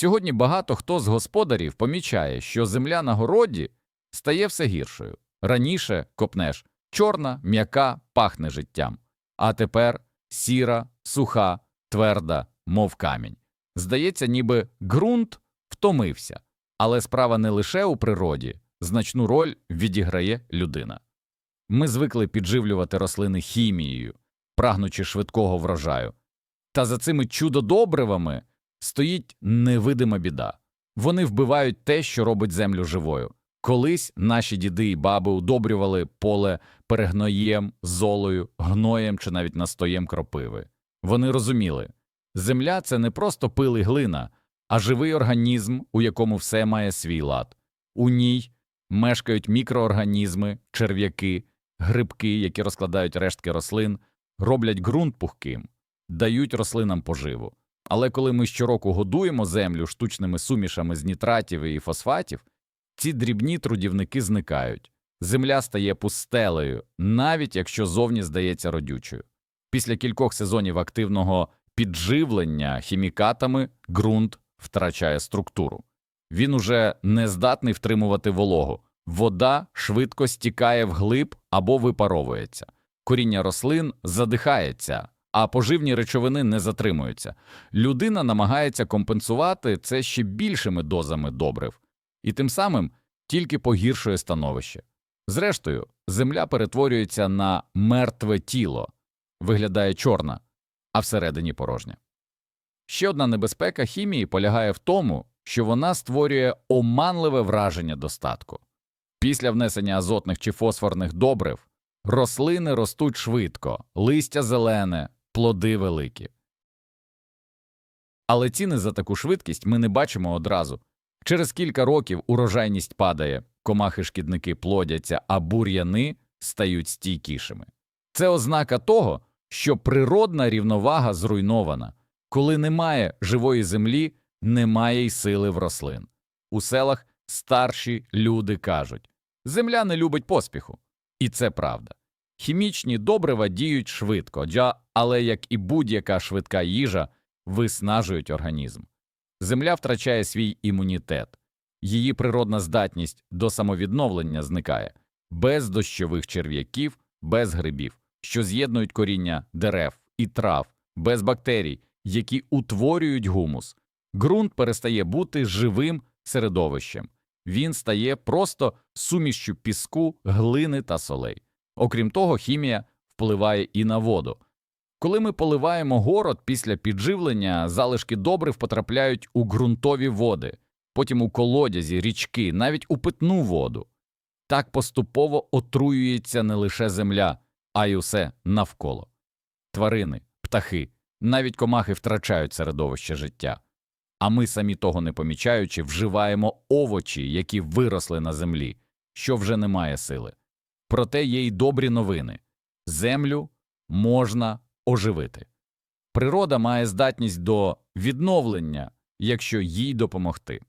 Сьогодні багато хто з господарів помічає, що земля на городі стає все гіршою. Раніше копнеш чорна, м'яка, пахне життям, а тепер сіра, суха, тверда, мов камінь. Здається, ніби ґрунт втомився, але справа не лише у природі, значну роль відіграє людина. Ми звикли підживлювати рослини хімією, прагнучи швидкого врожаю. Та за цими чудодобривами стоїть невидима біда. Вони вбивають те, що робить землю живою. Колись наші діди і баби удобрювали поле перегноєм, золою, гноєм чи навіть настоєм кропиви. Вони розуміли, земля це не просто пил і глина, а живий організм, у якому все має свій лад. У ній мешкають мікроорганізми, черв'яки, грибки, які розкладають рештки рослин, роблять ґрунт пухким, дають рослинам поживу. Але коли ми щороку годуємо землю штучними сумішами з нітратів і фосфатів, ці дрібні трудівники зникають. Земля стає пустелею, навіть якщо зовні здається родючою. Після кількох сезонів активного підживлення хімікатами ґрунт втрачає структуру. Він уже не здатний втримувати вологу, вода швидко стікає вглиб або випаровується, коріння рослин задихається, а поживні речовини не затримуються. Людина намагається компенсувати це ще більшими дозами добрив, і тим самим тільки погіршує становище. Зрештою, земля перетворюється на мертве тіло, виглядає чорна, а всередині порожня. Ще одна небезпека хімії полягає в тому, що вона створює оманливе враження достатку. Після внесення азотних чи фосфорних добрив рослини ростуть швидко, листя зелене, плоди великі. Але ціни за таку швидкість ми не бачимо одразу. Через кілька років урожайність падає, комахи-шкідники плодяться, а бур'яни стають стійкішими. Це ознака того, що природна рівновага зруйнована. Коли немає живої землі, немає й сили в рослин. У селах старші люди кажуть земля не любить поспіху. І це правда. Хімічні добрива діють швидко, але як і будь-яка швидка їжа, виснажують організм. Земля втрачає свій імунітет, її природна здатність до самовідновлення зникає без дощових черв'яків, без грибів, що з'єднують коріння дерев і трав, без бактерій, які утворюють гумус. Ґрунт перестає бути живим середовищем, він стає просто сумішчю піску, глини та солей. Окрім того, хімія впливає і на воду. Коли ми поливаємо город після підживлення, залишки добрив потрапляють у ґрунтові води, потім у колодязі, річки, навіть у питну воду. Так поступово отруюється не лише земля, а й усе навколо. Тварини, птахи, навіть комахи втрачають середовище життя. А ми, самі того не помічаючи, вживаємо овочі, які виросли на землі, що вже не має сили. Проте є й добрі новини землю можна оживити. Природа має здатність до відновлення, якщо їй допомогти.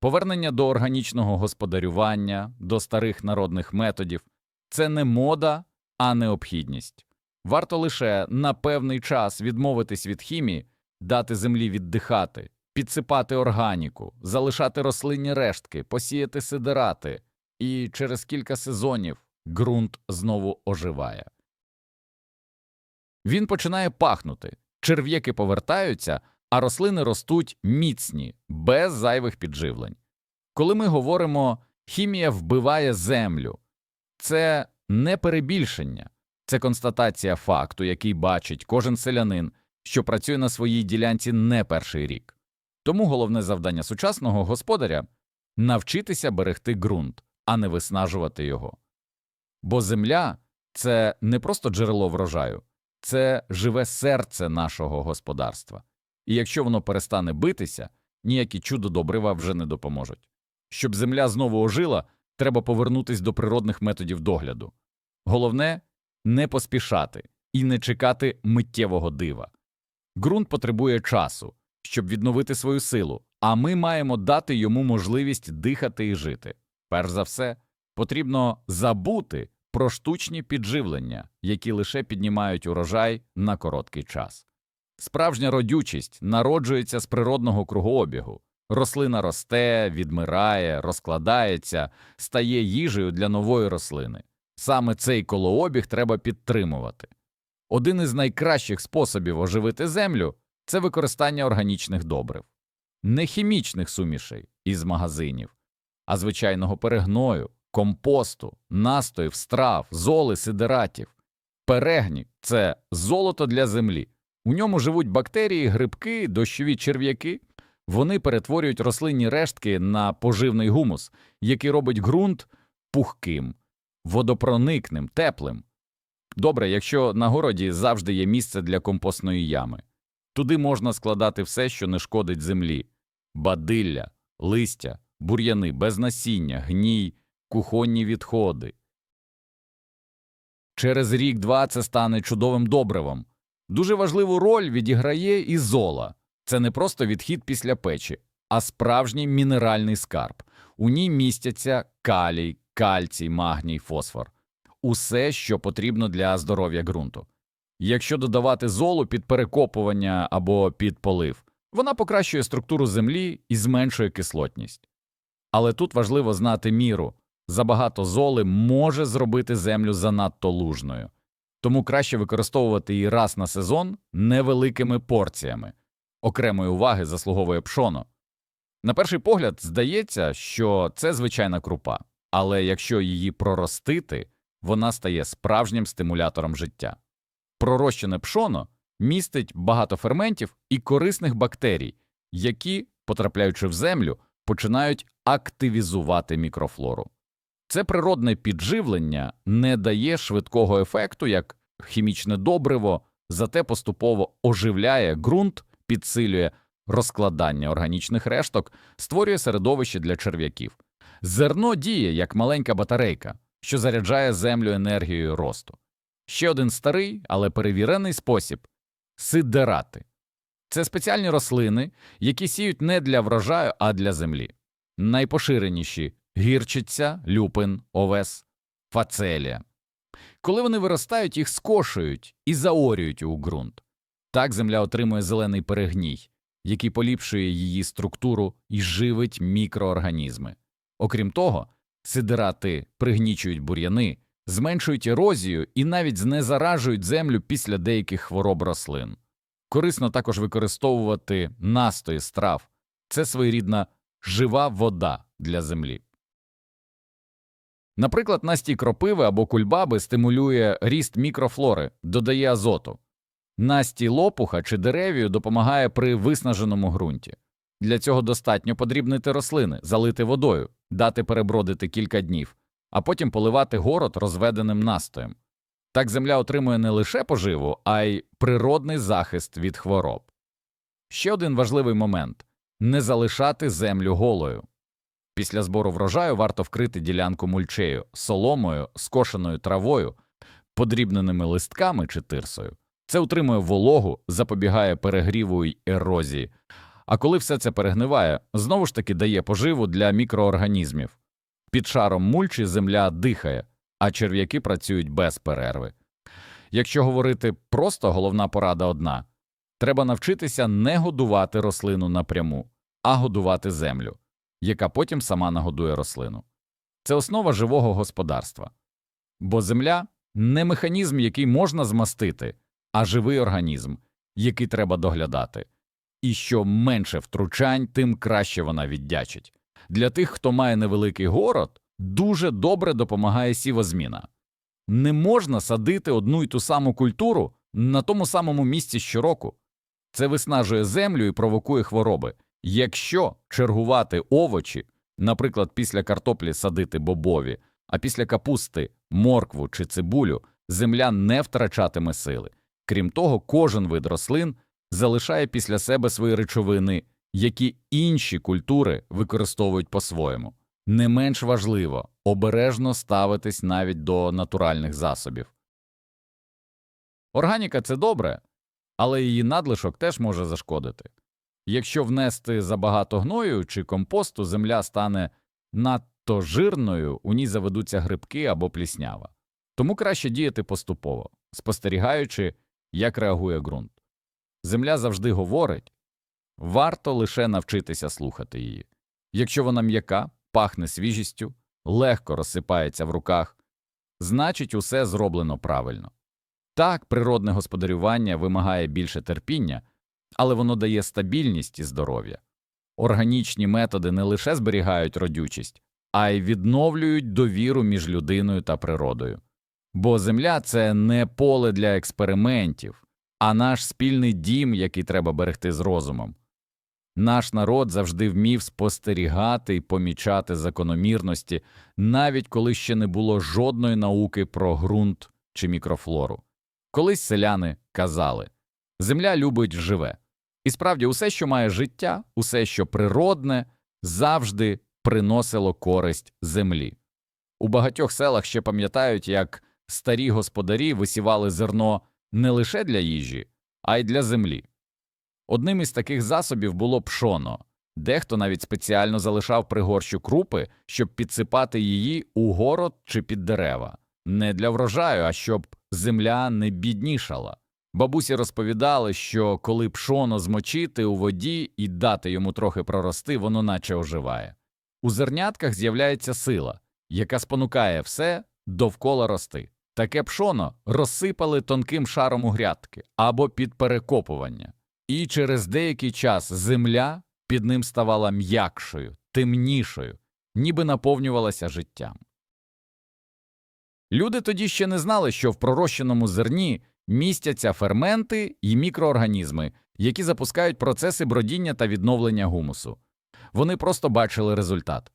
Повернення до органічного господарювання, до старих народних методів це не мода, а необхідність. Варто лише на певний час відмовитись від хімії, дати землі віддихати, підсипати органіку, залишати рослинні рештки, посіяти сидирати, і через кілька сезонів ґрунт знову оживає. Він починає пахнути, черв'яки повертаються, а рослини ростуть міцні, без зайвих підживлень. Коли ми говоримо хімія вбиває землю, це не перебільшення, це констатація факту, який бачить кожен селянин, що працює на своїй ділянці не перший рік. Тому головне завдання сучасного господаря навчитися берегти ґрунт, а не виснажувати його. Бо земля це не просто джерело врожаю, це живе серце нашого господарства. І якщо воно перестане битися, ніякі чудо-добрива вже не допоможуть. Щоб земля знову ожила, треба повернутися до природних методів догляду. Головне не поспішати і не чекати миттєвого дива. Ґрунт потребує часу, щоб відновити свою силу, а ми маємо дати йому можливість дихати і жити. Перш за все, потрібно забути про штучні підживлення, які лише піднімають урожай на короткий час. Справжня родючість народжується з природного кругообігу, Рослина росте, відмирає, розкладається, стає їжею для нової рослини. Саме цей колообіг треба підтримувати. Один із найкращих способів оживити землю це використання органічних добрив, не хімічних сумішей із магазинів, а звичайного перегною, компосту, настоїв, страв, золи, сидератів. Перегні це золото для землі. У ньому живуть бактерії, грибки, дощові черв'яки. Вони перетворюють рослинні рештки на поживний гумус, який робить ґрунт пухким, водопроникним, теплим. Добре, якщо на городі завжди є місце для компостної ями. Туди можна складати все, що не шкодить землі бадилля, листя, бур'яни без насіння, гній, кухонні відходи. Через рік-два це стане чудовим добривом. Дуже важливу роль відіграє і зола. Це не просто відхід після печі, а справжній мінеральний скарб. У ній містяться калій, кальцій, магній, фосфор усе, що потрібно для здоров'я ґрунту. Якщо додавати золу під перекопування або під полив, вона покращує структуру землі і зменшує кислотність. Але тут важливо знати міру забагато золи може зробити землю занадто лужною, тому краще використовувати її раз на сезон невеликими порціями. Окремої уваги заслуговує пшоно. На перший погляд здається, що це звичайна крупа, але якщо її проростити, вона стає справжнім стимулятором життя. Пророщене пшоно містить багато ферментів і корисних бактерій, які, потрапляючи в землю, починають активізувати мікрофлору. Це природне підживлення не дає швидкого ефекту, як хімічне добриво, зате поступово оживляє ґрунт, підсилює розкладання органічних решток, створює середовище для черв'яків. Зерно діє як маленька батарейка, що заряджає землю енергією росту. Ще один старий, але перевірений спосіб сидерати. Це спеціальні рослини, які сіють не для врожаю, а для землі. Найпоширеніші гірчиця, люпин, овес, фацелія. Коли вони виростають, їх скошують і заорюють у ґрунт. Так земля отримує зелений перегній, який поліпшує її структуру і живить мікроорганізми. Окрім того, сидирати пригнічують бур'яни, зменшують ерозію і навіть знезаражують землю після деяких хвороб рослин. Корисно також використовувати настої страв це своєрідна жива вода для землі. Наприклад, настій кропиви або кульбаби стимулює ріст мікрофлори, додає азоту. Настій лопуха чи деревію допомагає при виснаженому ґрунті. Для цього достатньо подрібнити рослини, залити водою, дати перебродити кілька днів, а потім поливати город розведеним настоєм. Так земля отримує не лише поживу, а й природний захист від хвороб. Ще один важливий момент не залишати землю голою. Після збору врожаю варто вкрити ділянку мульчею, соломою, скошеною травою, подрібненими листками чи тирсою. Це утримує вологу, запобігає перегріву й ерозії. А коли все це перегниває, знову ж таки дає поживу для мікроорганізмів. Під шаром мульчі земля дихає, а черв'яки працюють без перерви. Якщо говорити просто, головна порада одна треба навчитися не годувати рослину напряму, а годувати землю, яка потім сама нагодує рослину. Це основа живого господарства. Бо земля не механізм, який можна змастити, а живий організм, який треба доглядати. І що менше втручань, тим краще вона віддячить. Для тих, хто має невеликий город, дуже добре допомагає сівозміна. Не можна садити одну й ту саму культуру на тому самому місці щороку. Це виснажує землю і провокує хвороби. Якщо чергувати овочі, наприклад, після картоплі садити бобові, а після капусти моркву чи цибулю, земля не втрачатиме сили. Крім того, кожен вид рослин залишає після себе свої речовини, які інші культури використовують по-своєму. Не менш важливо обережно ставитись навіть до натуральних засобів. Органіка це добре, але її надлишок теж може зашкодити. Якщо внести забагато гною чи компосту, земля стане надто жирною, у ній заведуться грибки або пліснява. Тому краще діяти поступово, спостерігаючи, як реагує ґрунт. Земля завжди говорить Варто лише навчитися слухати її. Якщо вона м'яка, пахне свіжістю, легко розсипається в руках, значить, усе зроблено правильно. Так, природне господарювання вимагає більше терпіння, але воно дає стабільність і здоров'я. Органічні методи не лише зберігають родючість, а й відновлюють довіру між людиною та природою. Бо земля це не поле для експериментів, а наш спільний дім, який треба берегти з розумом. Наш народ завжди вмів спостерігати і помічати закономірності, навіть коли ще не було жодної науки про ґрунт чи мікрофлору. Колись селяни казали земля любить живе. І справді, усе, що має життя, усе, що природне, завжди приносило користь землі. У багатьох селах ще пам'ятають, як старі господарі висівали зерно не лише для їжі, а й для землі. Одним із таких засобів було пшоно. Дехто навіть спеціально залишав пригорщу крупи, щоб підсипати її у город чи під дерева. Не для врожаю, а щоб земля не біднішала. Бабусі розповідали, що коли пшоно змочити у воді і дати йому трохи прорости, воно наче оживає. У зернятках з'являється сила, яка спонукає все довкола рости. Таке пшоно розсипали тонким шаром у грядки або під перекопування, і через деякий час земля під ним ставала м'якшою, темнішою, ніби наповнювалася життям. Люди тоді ще не знали, що в пророщеному зерні містяться ферменти і мікроорганізми, які запускають процеси бродіння та відновлення гумусу. Вони просто бачили результат.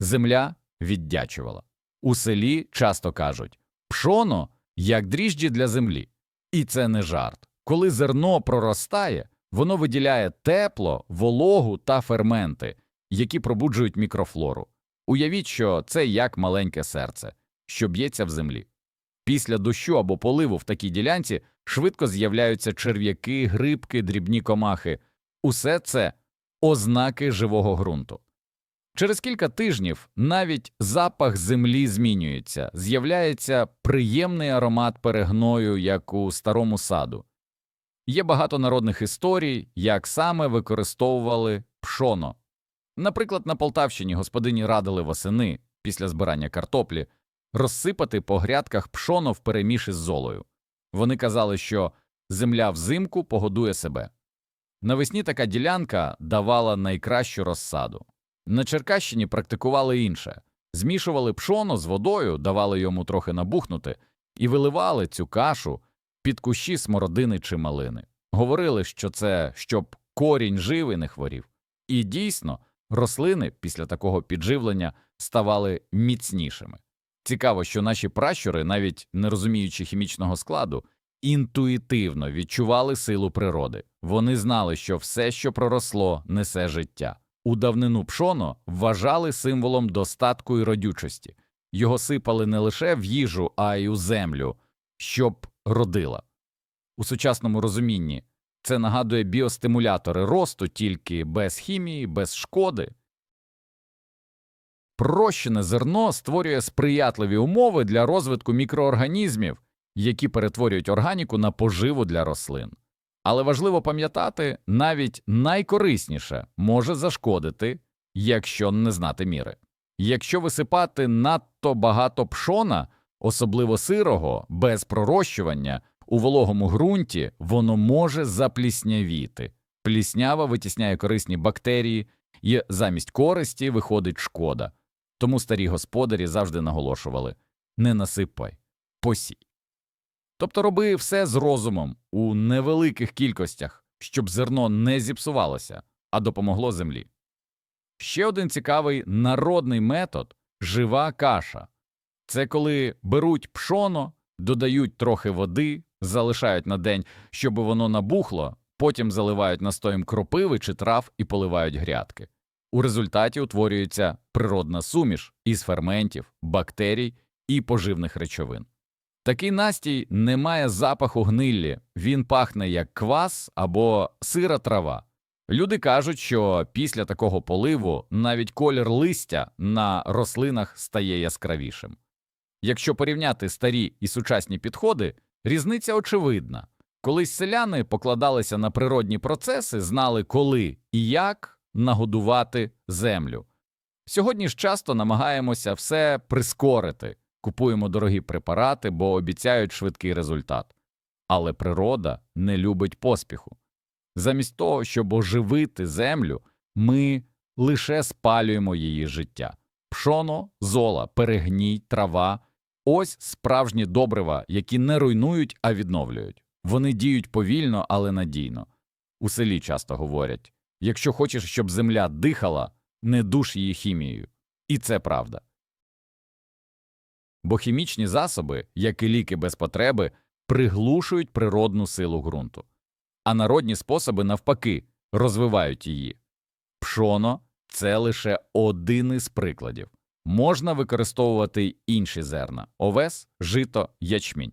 Земля віддячувала. У селі часто кажуть пшоно як дріжджі для землі. І це не жарт. Коли зерно проростає, воно виділяє тепло, вологу та ферменти, які пробуджують мікрофлору. Уявіть, що це як маленьке серце, що б'ється в землі. Після дощу або поливу в такій ділянці швидко з'являються черв'яки, грибки, дрібні комахи. Усе це ознаки живого ґрунту. Через кілька тижнів навіть запах землі змінюється, з'являється приємний аромат перегною, як у старому саду. Є багато народних історій, як саме використовували пшоно. Наприклад, на Полтавщині господині радили восени після збирання картоплі розсипати по грядках пшоно впереміж із золою. Вони казали, що земля взимку погодує себе. Навесні така ділянка давала найкращу розсаду. На Черкащині практикували інше змішували пшоно з водою, давали йому трохи набухнути і виливали цю кашу під кущі смородини чи малини. Говорили, що це щоб корінь жив і не хворів. І дійсно, рослини після такого підживлення ставали міцнішими. Цікаво, що наші пращури, навіть не розуміючи хімічного складу, інтуїтивно відчували силу природи. Вони знали, що все, що проросло, несе життя. У давнину пшоно вважали символом достатку і родючості. Його сипали не лише в їжу, а й у землю, щоб родила. У сучасному розумінні це нагадує біостимулятори росту тільки без хімії, без шкоди. Прощене зерно створює сприятливі умови для розвитку мікроорганізмів, які перетворюють органіку на поживу для рослин. Але важливо пам'ятати, навіть найкорисніше може зашкодити, якщо не знати міри. Якщо висипати надто багато пшона, особливо сирого, без пророщування, у вологому ґрунті воно може запліснявіти. Пліснява витісняє корисні бактерії, і замість користі виходить шкода. Тому старі господарі завжди наголошували не насипай, посій. Тобто роби все з розумом у невеликих кількостях, щоб зерно не зіпсувалося, а допомогло землі. Ще один цікавий народний метод жива каша. Це коли беруть пшоно, додають трохи води, залишають на день, щоб воно набухло, потім заливають настоєм кропиви чи трав і поливають грядки. У результаті утворюється природна суміш із ферментів, бактерій і поживних речовин. Такий настій не має запаху гниллі, він пахне як квас або сира трава. Люди кажуть, що після такого поливу навіть колір листя на рослинах стає яскравішим. Якщо порівняти старі і сучасні підходи, різниця очевидна. Колись селяни покладалися на природні процеси, знали, коли і як нагодувати землю. Сьогодні ж часто намагаємося все прискорити, купуємо дорогі препарати, бо обіцяють швидкий результат. Але природа не любить поспіху. Замість того, щоб оживити землю, ми лише спалюємо її життя. Пшоно, зола, перегній, трава ось справжні добрива, які не руйнують, а відновлюють. Вони діють повільно, але надійно. У селі часто говорять якщо хочеш, щоб земля дихала, не душ її хімією. І це правда. Бо хімічні засоби, як і ліки без потреби, приглушують природну силу ґрунту, а народні способи, навпаки, розвивають її. Пшоно це лише один із прикладів. Можна використовувати інші зерна овес, жито, ячмінь.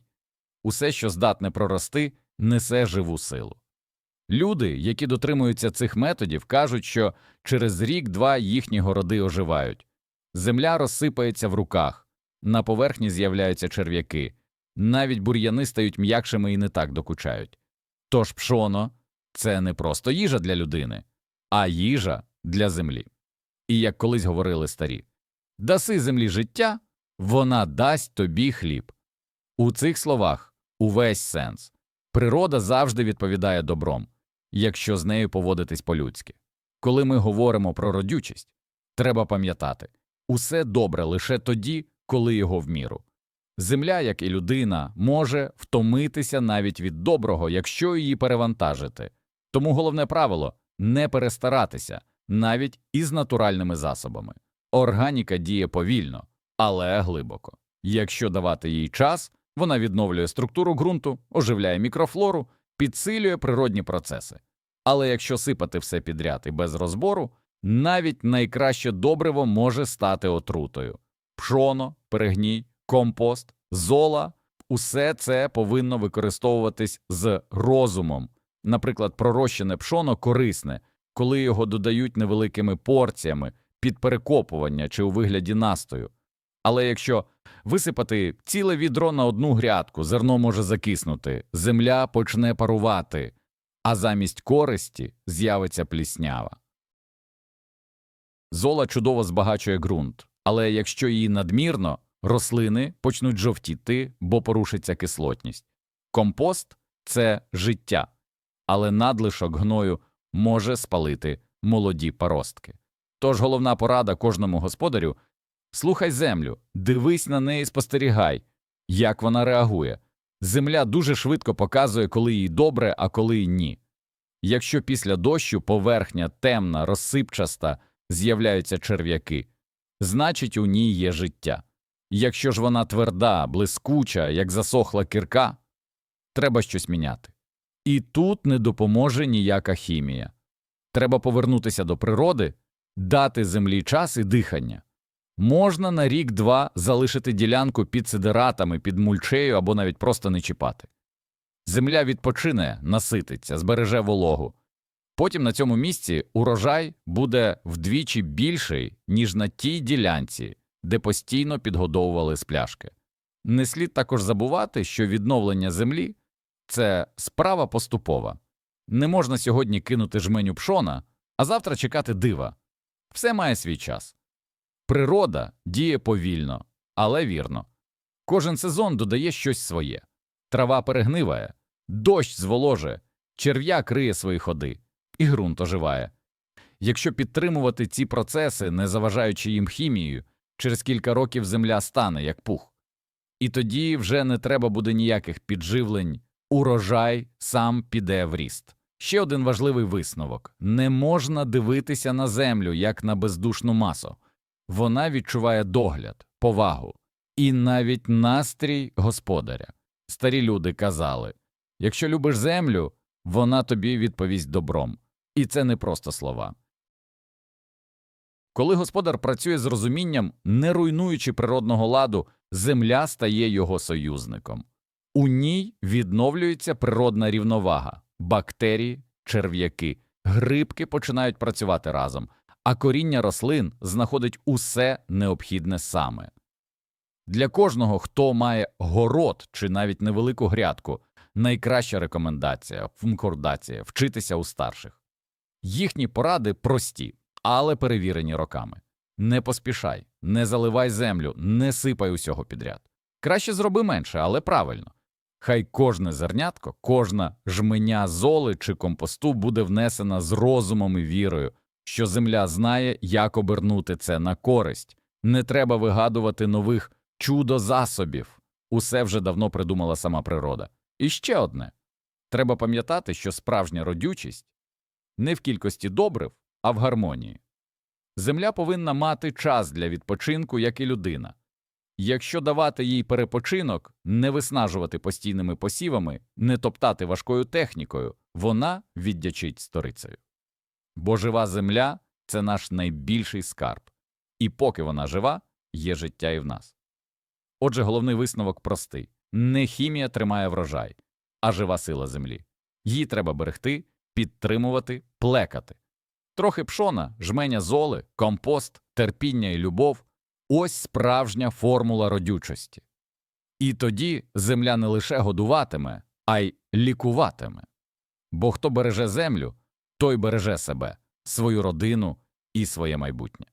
Усе, що здатне прорости, несе живу силу. Люди, які дотримуються цих методів, кажуть, що через рік-два їхні городи оживають. Земля розсипається в руках, на поверхні з'являються черв'яки, навіть бур'яни стають м'якшими і не так докучають. Тож пшоно це не просто їжа для людини, а їжа для землі. І як колись говорили старі даси землі життя, вона дасть тобі хліб. У цих словах увесь сенс. Природа завжди відповідає добром, якщо з нею поводитись по-людськи. Коли ми говоримо про родючість, треба пам'ятати усе добре лише тоді, коли його в міру. Земля, як і людина, може втомитися навіть від доброго, якщо її перевантажити. Тому головне правило не перестаратися, навіть із натуральними засобами. Органіка діє повільно, але глибоко. Якщо давати їй час, вона відновлює структуру ґрунту, оживляє мікрофлору, підсилює природні процеси. Але якщо сипати все підряд і без розбору, навіть найкраще добриво може стати отрутою. Пшоно, перегній, компост, зола усе це повинно використовуватись з розумом. Наприклад, пророщене пшоно корисне, коли його додають невеликими порціями під перекопування чи у вигляді настою. Але якщо висипати ціле відро на одну грядку, зерно може закиснути, земля почне парувати, а замість користі з'явиться пліснява. Зола чудово збагачує ґрунт, але якщо її надмірно, рослини почнуть жовтіти, бо порушиться кислотність. Компост це життя, але надлишок гною може спалити молоді паростки. Тож головна порада кожному господарю слухай землю, дивись на неї, спостерігай, як вона реагує. Земля дуже швидко показує, коли їй добре, а коли й ні. Якщо після дощу поверхня темна, розсипчаста, з'являються черв'яки, значить у ній є життя. Якщо ж вона тверда, блискуча, як засохла кірка, треба щось міняти. І тут не допоможе ніяка хімія. Треба повернутися до природи, дати землі час і дихання. Можна на рік-два залишити ділянку під сидератами, під мульчею або навіть просто не чіпати. Земля відпочине, насититься, збереже вологу. Потім на цьому місці урожай буде вдвічі більший, ніж на тій ділянці, де постійно підгодовували з пляшки. Не слід також забувати, що відновлення землі це справа поступова. Не можна сьогодні кинути жменю пшона, а завтра чекати дива. Все має свій час. Природа діє повільно, але вірно. Кожен сезон додає щось своє. Трава перегниває, дощ зволожує, черв'я криє свої ходи, і ґрунт оживає. Якщо підтримувати ці процеси, не заважаючи їм хімією, через кілька років земля стане як пух. І тоді вже не треба буде ніяких підживлень, урожай сам піде в ріст. Ще один важливий висновок не можна дивитися на землю як на бездушну масу. Вона відчуває догляд, повагу і навіть настрій господаря. Старі люди казали якщо любиш землю, вона тобі відповість добром. І це не просто слова. Коли господар працює з розумінням, не руйнуючи природного ладу, земля стає його союзником. У ній відновлюється природна рівновага, бактерії, черв'яки, грибки починають працювати разом, а коріння рослин знаходить усе необхідне саме. Для кожного, хто має город чи навіть невелику грядку, найкраща рекомендація, функордація вчитися у старших. Їхні поради прості, але перевірені роками. Не поспішай, не заливай землю, не сипай усього підряд. Краще зроби менше, але правильно. Хай кожне зернятко, кожна жменя золи чи компосту буде внесена з розумом і вірою, що земля знає, як обернути це на користь. Не треба вигадувати нових чудо-засобів. Усе вже давно придумала сама природа. І ще одне треба пам'ятати, що справжня родючість не в кількості добрив, а в гармонії. Земля повинна мати час для відпочинку, як і людина. Якщо давати їй перепочинок, не виснажувати постійними посівами, не топтати важкою технікою, вона віддячить сторицею. Бо жива земля це наш найбільший скарб, і поки вона жива, є життя і в нас. Отже, головний висновок простий не хімія тримає врожай, а жива сила землі. Її треба берегти, підтримувати, плекати. Трохи пшона, жменя золи, компост, терпіння і любов ось справжня формула родючості. І тоді земля не лише годуватиме, а й лікуватиме. Бо хто береже землю, той береже себе, свою родину і своє майбутнє.